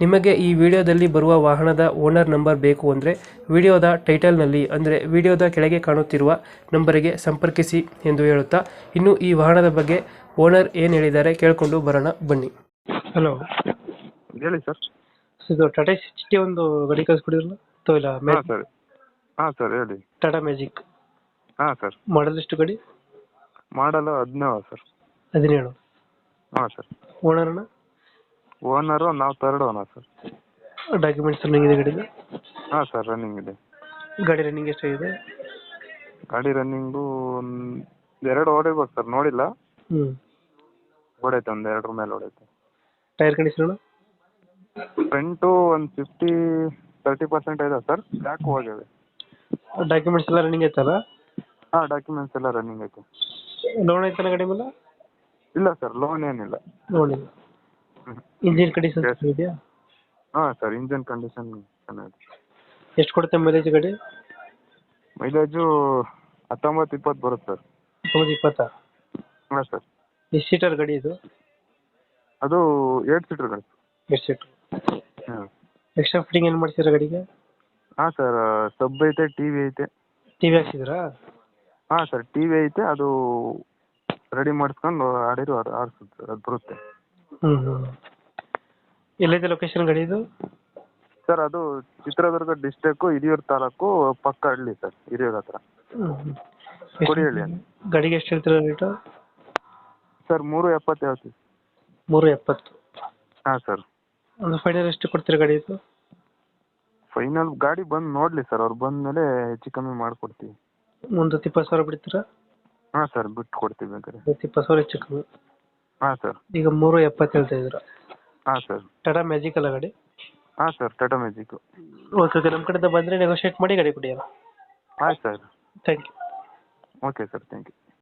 ನಿಮಗೆ ಈ ವಿಡಿಯೋದಲ್ಲಿ ಬರುವ ವಾಹನದ ಓನರ್ ನಂಬರ್ ಬೇಕು ಅಂದರೆ ವಿಡಿಯೋದ ಟೈಟಲ್ನಲ್ಲಿ ಅಂದರೆ ವಿಡಿಯೋದ ಕೆಳಗೆ ಕಾಣುತ್ತಿರುವ ನಂಬರಿಗೆ ಸಂಪರ್ಕಿಸಿ ಎಂದು ಹೇಳುತ್ತಾ ಇನ್ನು ಈ ವಾಹನದ ಬಗ್ಗೆ ಓನರ್ ಏನು ಹೇಳಿದ್ದಾರೆ ಕೇಳಿಕೊಂಡು ಬರೋಣ ಬನ್ನಿ. ಹಲೋ. ಹೇಳಿ ಸರ್. ಇದು ಟಾಟಾ ಸಿಟಿ ಒಂದು ಗಾಡಿ ಕಳಿಸ್ಕೊಡಿರಲ್ಲ ಅಥವಾ ಇಲ್ಲ ಹಾಂ ಸರ್. ಹಾಂ ಸರ್ ಹೇಳಿ. ಟಾಟಾ ಮ್ಯಾಜಿಕ್ ಹಾಂ ಸರ್. ಮಾಡಲ್ ಎಷ್ಟು ಗಾಡಿ? ಮಾಡಲು ಹದಿನೇಳು ಸರ್. ಹದಿನೇಳು. ಹಾಂ ಸರ್. ಓನರ್ನ ಓನರು ನಾವು third owner sir documents running ಇದೆ ಗಾಡಿದು? ಹಾಂ ಸರ್ ರನ್ನಿಂಗ್ ಇದೆ. ಗಾಡಿ ರನ್ನಿಂಗ್ ಎಷ್ಟಾಗಿದೆ ಗಾಡಿ ರನ್ನಿಂಗು ಒಂದು ಎರಡು ಹೊಡಿಬೋದು ಸರ್ ನೋಡಿಲ್ಲ. ಹ್ಞೂ ಹೊಡೈತೆ ಒಂದು ಎರಡರ ಮೇಲೆ ಹೊಡೈತೆ ಟೈರ್ ಕಂಡೀಷನ್ ಫ್ರಂಟು ಒಂದು ಫಿಫ್ಟಿ ತರ್ಟಿ ಪರ್ಸೆಂಟ್ ಇದೆ ಸರ್ ಬ್ಯಾಕ್ ಹೋಗಿದೆ. ಡಾಕ್ಯುಮೆಂಟ್ಸ್ ಎಲ್ಲ ರನ್ನಿಂಗ್ ಐತಲ್ಲ ಹಾಂ ಡಾಕ್ಯುಮೆಂಟ್ಸ್ ಎಲ್ಲ ರನ್ನಿಂಗ್ ಐತೆ ಲೋನ್ ಐತಲ್ಲ ಗಾಡಿ ಮೇಲೆ? ಇಲ್ಲ ಸರ್ ಲೋನ್ ಏನಿಲ್ಲ. ನೋಡಿ ಇಂಜಿನ್ ಕಂಡೀಷನ್. ಇದೆಯಾ? ಹಾಂ ಸರ್ ಇಂಜಿನ್ ಕಂಡೀಷನ್ ಚೆನ್ನಾಗಿದೆ. ಎಷ್ಟು ಕೊಡುತ್ತೆ ಮೈಲೇಜ್ ಗಾಡಿ? ಮೈಲೇಜು ಹತ್ತೊಂಬತ್ತು ಇಪ್ಪತ್ತು ಬರುತ್ತೆ ಸರ್. ಹತ್ತೊಂಬತ್ತು ಇಪ್ಪತ್ತಾ? ಹಾಂ ಸರ್. ಎಷ್ಟು ಸೀಟರ್ ಗಾಡಿ ಇದು? ಅದು ಏಟ್ ಸೀಟರ್ ಗಾಡಿ. ಎಷ್ಟು ಸೀಟರ್ ಹಾಂ. ಎಕ್ಸ್ಟ್ರಾ ಫಿಟ್ಟಿಂಗ್ ಏನು ಮಾಡ್ತೀರಾ ಗಾಡಿಗೆ? ಹಾಂ ಸರ್ ಸಬ್ ಐತೆ ಟಿ ವಿ ಐತೆ. ಟಿ ವಿ ಹಾಕ್ಸಿದ್ರಾ? ಹಾಂ ಸರ್ ಟಿ ವಿ ಐತೆ ಅದು ರೆಡಿ ಮಾಡಿಸ್ಕೊಂಡು ಆಡಿರೋ ಅದು ಆಡ್ಸುತ್ತೆ ಸರ್ ಅದು ಬರುತ್ತೆ. ಹ್ಞೂ ಹ್ಞೂ ಎಲ್ಲೈತೆ ಲೊಕೇಶನ್ ಗಾಡಿ ಇದು? ಸರ್ ಅದು ಚಿತ್ರದುರ್ಗ ಡಿಸ್ಟಿಕ್ ಹಿರಿಯೂರು ತಾಲೂಕು ಪಕ್ಕ ಹಳ್ಳಿ ಸರ್ ಹಿರಿಯೂರು ಹತ್ರ. ಅಂತ. ಗಾಡಿಗೆ ಎಷ್ಟು ಹೇಳ್ತೀರ ರೇಟ್ ಸರ್ ಮೂರು ಎಪ್ಪತ್ತು ಹೇಳ್ತೀವಿ. ಮೂರು ಎಪ್ಪತ್ತು. ಹಾಂ ಸರ್ ಒಂದು ಫೈನಲ್ ಎಷ್ಟು ಕೊಡ್ತೀರಾ ಗಾಡಿ ಇದು? ಫೈನಲ್ ಗಾಡಿ ಬಂದು ನೋಡಲಿ ಸರ್ ಅವ್ರು ಬಂದ ಮೇಲೆ ಹೆಚ್ಚು ಕಮ್ಮಿ ಮಾಡಿಕೊಡ್ತೀವಿ. ಒಂದು ಹತ್ತು ಇಪ್ಪತ್ತು ಸಾವಿರ ಬಿಡ್ತೀರಾ? ಹಾಂ ಸರ್ ಬಿಟ್ಟು ಕೊಡ್ತೀವಿ ಬೇಕಾದ್ರೆ. ಹತ್ತು ಇಪ್ಪತ್ತು ಸಾವಿರ ಹೆಚ್ಚು ಕಮ್ಮಿ. ಹಾಂ ಸರ್. ಈಗ ಮೂರು ಎಪ್ಪತ್ತು ಹೇಳ್ತಾ ಇದ್ದೀರಾ ಹಾಂ ಸರ್. ಟಾಟಾ ಮ್ಯಾಜಿಕ್ ಅಲ್ಲ ಗಾಡಿ? ಹಾಂ sir Tata magic okay okay ನಮ್ಮ ಕಡೆಯಿಂದ ಬಂದರೆ ನೆಗೋಷಿಯೇಟ್ ಮಾಡಿ ಗಾಡಿ ಕೊಡಿ ಆಯ್ತು sir. Thank you okay sir thank you